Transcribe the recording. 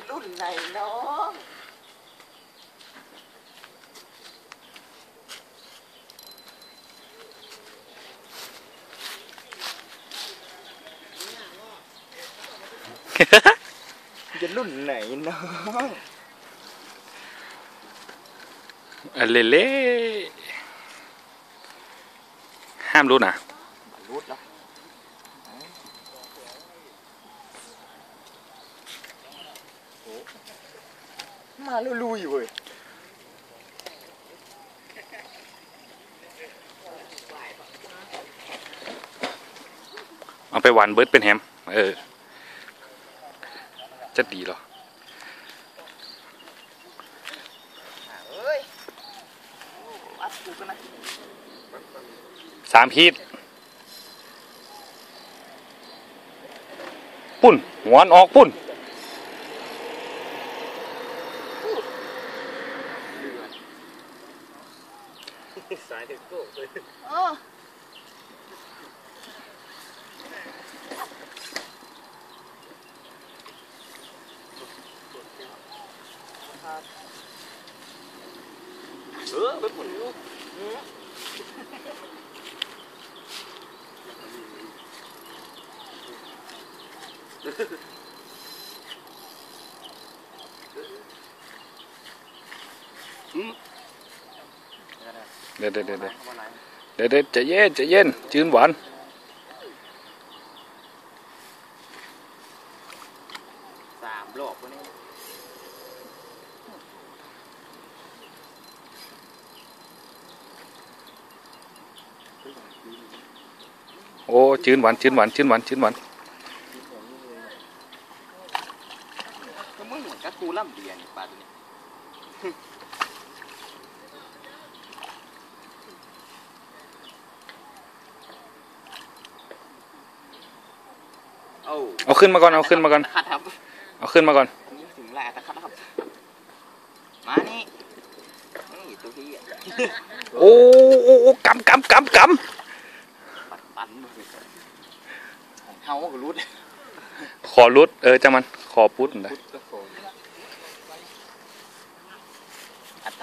cái đun này nó. Cái đun này nó. À, lê lê. Ham luôn à? Ham luôn lắm. เนาะอะเล่เล่ห้ามรู้นะรูดแล้วมาลุยๆเว้ยเอาไปหวานเบิร์ดเป็นแฮม เออ จะดีเหรอเอ้ยอัดกูกันนะสามขีดปุ่นหวานออกปุ่น 三得够，对。哦。嗯。 เดี๋ยวเดี๋ยวเดี๋ยวเดี๋ยวเดี๋ยวเดี๋ยวใจะเย็นใจะเย็นจืนหวานสามรอบวะเนี่ยโอ้จืนหวานจืนหวานจืนหวานจืนหวานก็มึงเหมือนกับกูล่ำเบียร์นี่ปลาตัวนี้ เอาขึ้นมาก่อน เอาขึ้นมาก่อน ขัดครับเอาขึ้นมาก่อนนี่ถึงแหละตะขัดครับ มานี่นี่ตัวที่อะโอ้โอ้โอ้กำกำกำกปัดปันเลยของเฮาก็รู้ำขอรุดเออจังมัน ขอพุดนะพุทธโข